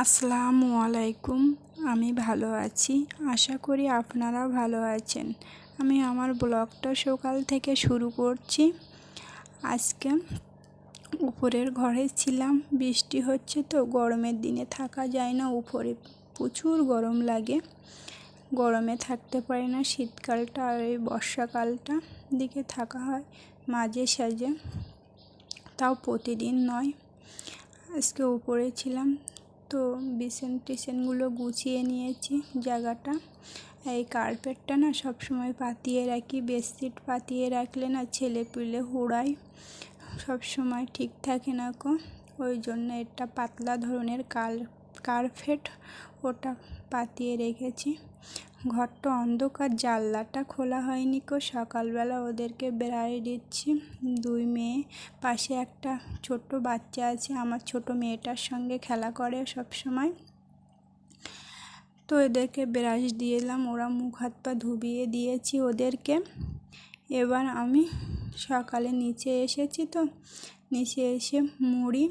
আসসালামু আলাইকুম। আমি ভালো আছি। আশা করি আপনারাও ভালো আছেন। আমি আমার ব্লগটা সকাল থেকে শুরু করছি। আজকে উপরের ঘরে ছিলাম। বৃষ্টি হচ্ছে তো, গরমের দিনে থাকা যায় না। উপরে প্রচুর গরম লাগে। গরমে থাকতে পারি না। শীতকালটা আর এই বর্ষাকালটা দিকে থাকা হয় মাঝে সাঝে। তাও প্রতিদিন নয়। আজকে উপরে ছিলাম। তো বিসেন টিসেনগুলো গুছিয়ে নিয়েছি জায়গাটা। এই কার্পেটটা না সব সময় পাতিয়ে রাখি, বেডশিট পাতিয়ে রাখলে না ছেলে পিলে সব সময় ঠিক থাকে না কো। ওই জন্য এটা পাতলা ধরনের কাল, কার্পেট ওটা পাতিয়ে রেখেছি। ঘরটা অন্ধকার জানলাটা খোলা হয়নি কো, সকালবেলা ওদেরকে বেড়াই দিচ্ছি। দুই মেয়ে, পাশে একটা ছোট্ট বাচ্চা আছে, আমার ছোট মেয়েটার সঙ্গে খেলা করে সব সময় তো এদেরকে ব্রাশ দিয়ে এলাম, ওরা মুখ হাত পা ধুবিয়ে দিয়েছি ওদেরকে। এবার আমি সকালে নিচে এসেছি তো, নিচে এসে মুড়ি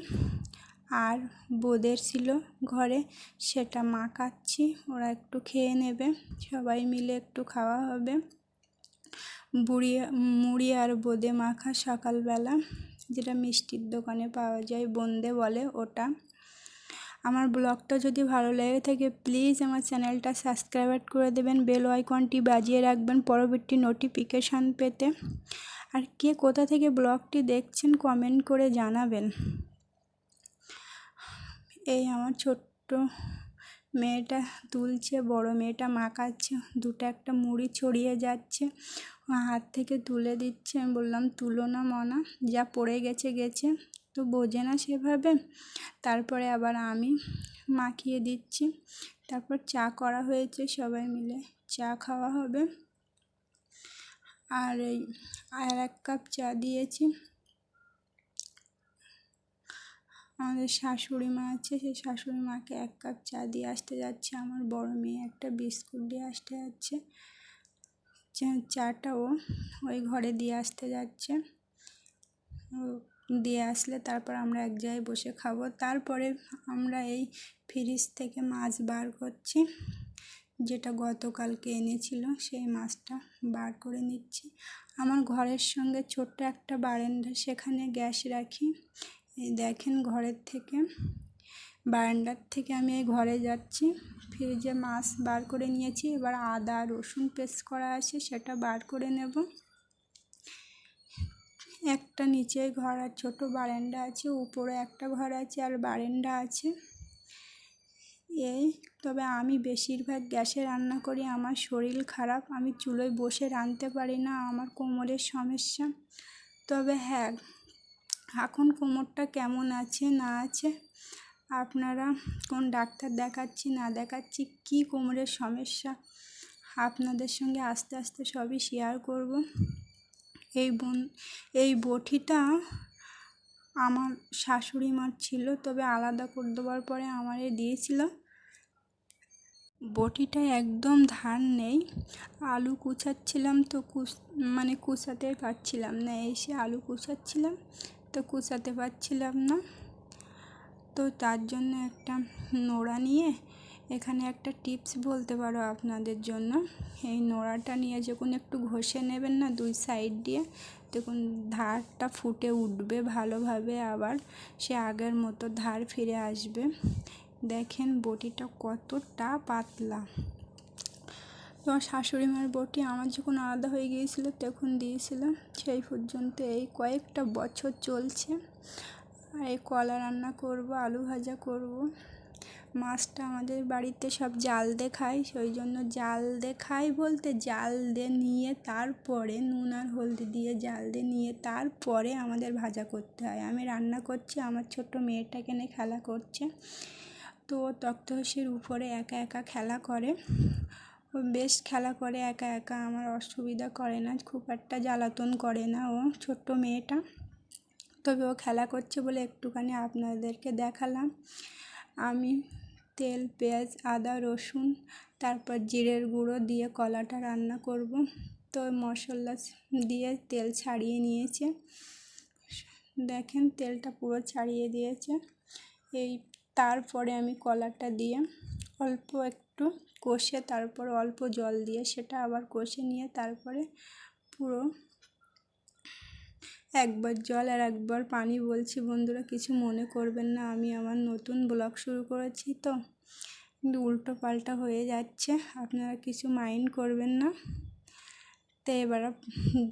আর বোদের ছিল ঘরে, সেটা মাখাচ্ছি ওরা একটু খেয়ে নেবে, সবাই মিলে একটু খাওয়া হবে। বুড়ি, মুড়ি আর বোদে মাখা সকালবেলা, যেটা মিষ্টির দোকানে পাওয়া যায়, বন্দে বলে ওটা। আমার ব্লগটা যদি ভালো লেগে থাকে, প্লিজ আমার চ্যানেলটা সাবস্ক্রাইব করে দেবেন, বেল আইকনটি বাজিয়ে রাখবেন পরবর্তী নোটিফিকেশান পেতে। আর কে কোথা থেকে ব্লগটি দেখছেন, কমেন্ট করে জানাবেন। এই আমার ছোট্ট মেয়েটা তুলছে বড় মেয়েটা মাখাচ্ছে, দুটো একটা মুড়ি ছড়িয়ে যাচ্ছে, হাত থেকে তুলে দিচ্ছে। আমি বললাম, তুলো না মনা, যা পড়ে গেছে গেছে। তো বোঝে না সেভাবে। তারপরে আবার আমি মাখিয়ে দিচ্ছি। তারপর চা করা হয়েছে সবাই মিলে। চা খাওয়া হবে। আর এই আর এক কাপ চা দিয়েছি। আমাদের শাশুড়ি মা আছে, সেই শাশুড়ি মাকে এক কাপ চা দিয়ে আসতে যাচ্ছে। আমার বড় মেয়ে একটা বিস্কুট দিয়ে আসতে যাচ্ছে। চাটা ও ওই ঘরে দিয়ে আসতে যাচ্ছে। দিয়ে আসলে তারপর আমরা এক জায়গায় বসে খাব। তারপরে আমরা এই ফ্রিজ থেকে মাছ বার করছি, যেটা গতকালকে এনেছিল, সেই মাছটা বার করে নিচ্ছি। আমার ঘরের সঙ্গে ছোট্ট একটা বারান্দা, সেখানে গ্যাস রাখি। এই দেখেন ঘরের থেকে, বারান্দার থেকে আমি এই ঘরে যাচ্ছি। ফ্রিজে মাছ বার করে নিয়েছি, এবার আদা, রসুন পেস্ট করা আছে, সেটা বার করে নেব। একটা নিচে ঘর আর ছোটো বারান্দা আছে, উপরে একটা ঘর আছে আর বারান্দা আছে। এই, তবে আমি বেশিরভাগ গ্যাসে রান্না করি, আমার শরীর খারাপ, আমি চুলোয় বসে রাঁধতে পারি না, আমার কোমরের সমস্যা। তবে হ্যাঁ এখন কোমরটা কেমন আছে, না আছে? আপনারা কোন ডাক্তার দেখাচ্ছি, না দেখাচ্ছি, কি কোমরের সমস্যা? আপনাদের সঙ্গে আস্তে আস্তে সবই শেয়ার করব। এই বোন, এই বটিটা আমার শাশুড়ি মার ছিল, তবে আলাদা করে দেওয়ার পরে আমারে দিয়েছিল। বটিটা একদম ধার নেই। আলু কুচাচ্ছিলাম তো কুচ মানে কুচাতে পারছিলাম না, এসে আলু কুচাচ্ছিলাম। তো কুচাতে পারছিলাম না। তো তার জন্য একটা নোড়া নিয়ে এখানে একটা টিপস বলতে পারো আপনাদের জন্য। এই নোড়াটা নিয়ে যখন একটু ঘষে নেবেন না দুই সাইড দিয়ে, দেখুন ধারটা ফুটে উঠবে ভালোভাবে আবার, সে আগের মতো ধার ফিরে আসবে। দেখেন বটিটা কতটা পাতলা। তোমার শাশুড়ি মার বটি আমার যখন আলাদা হয়ে গিয়েছিল, তখন দিয়েছিল সেই পর্যন্ত এই কয়েকটা বছর চলছে। আর এই কলা রান্না করব, আলু ভাজা করব। মাছটা আমাদের বাড়িতে সব জাল দিয়ে খাই, সেই জন্য জাল দিয়ে খাই বলতে জাল দিয়ে নিয়ে তারপরে নুন আর হলদি দিয়ে জাল দিয়ে নিয়ে তারপরে আমাদের ভাজা করতে হয়। আমি রান্না করছি, আমার ছোট্ট মেয়েটাকে নিয়ে খেলা করছে। তো তক্তহসির উপরে একা একা খেলা করে। বেশ খেলা করে একা একা, আমার অসুবিধা করে না, খুব একটা জ্বালাতন করে না ও, ছোট্ট মেয়েটা। তবে ও খেলা করছে বলে একটুখানি আপনাদেরকে দেখালাম। আমি তেল, পেঁয়াজ, আদা, রসুন, তারপর জিরের গুঁড়ো দিয়ে কলাটা রান্না করব। তো মশলা দিয়ে তেল ছাড়িয়ে নিয়েছে। দেখেন তেলটা পুরো ছাড়িয়ে দিয়েছে। এই তারপরে আমি কলাটা দিয়ে অল্প একটু কষে তারপর অল্প জল দিয়ে সেটা আবার কষে নিয়ে তারপরে পুরো একবার জল আর একবার পানি বলছি, বন্ধুরা কিছু মনে করবেন না, আমি আমার নতুন ব্লগ শুরু করেছি তো। কিন্তু উল্টো পাল্টা হয়ে যাচ্ছে, আপনারা কিছু মাইন্ড করবেন না। তো এবার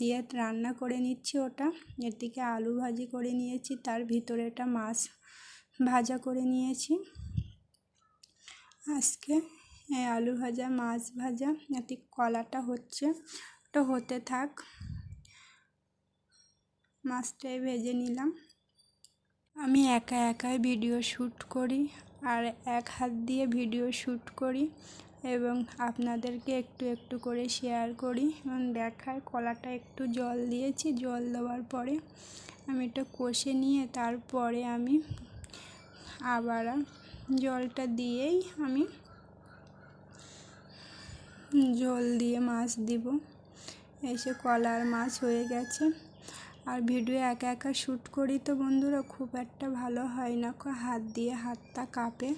দিয়ে রান্না করে নিচ্ছি ওটা এদিকে আলু ভাজি করে নিয়েছি, তার ভিতরে এটা মাছ ভাজা করে নিয়েছি। আজকে আলু ভাজা, মাছ ভাজা এতে কলাটা হচ্ছে। ওটা হতে থাক। মাছটাই ভেজে নিলাম। আমি একা একাই ভিডিও শ্যুট করি আর এক হাত দিয়ে ভিডিও শ্যুট করি এবং আপনাদেরকে একটু একটু করে শেয়ার করি। এবং দেখায় কলাটা একটু জল দিয়েছি, জল দেওয়ার পরে আমি এটা কষে নিয়ে তারপরে আমি আবার জলটা দিয়েই আমি জল দিয়ে মাছ দিব। এসে কলার মাছ হয়ে গেছে। আর ভিডিও একা একা শ্যুট করি তো বন্ধুরা খুব একটা ভালো হয় না। হাত দিয়ে হাতটা কাঁপে।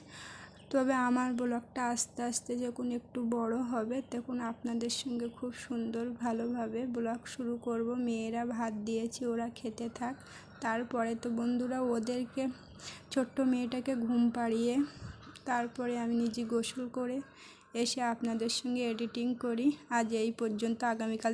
তবে আমার ব্লগটা আস্তে আস্তে যখন একটু বড় হবে, তখন আপনাদের সঙ্গে খুব সুন্দর ভালোভাবে ব্লগ শুরু করব। মেয়েরা ভাত দিয়েছি, ওরা খেতে থাক। তারপরে তো বন্ধুরা, ওদেরকে, ছোট্ট মেয়েটাকে ঘুম পাড়িয়ে তারপরে আমি নিজে গোসল করে এসে আপনাদের সঙ্গে এডিটিং করি। আজ এই পর্যন্ত, আগামীকাল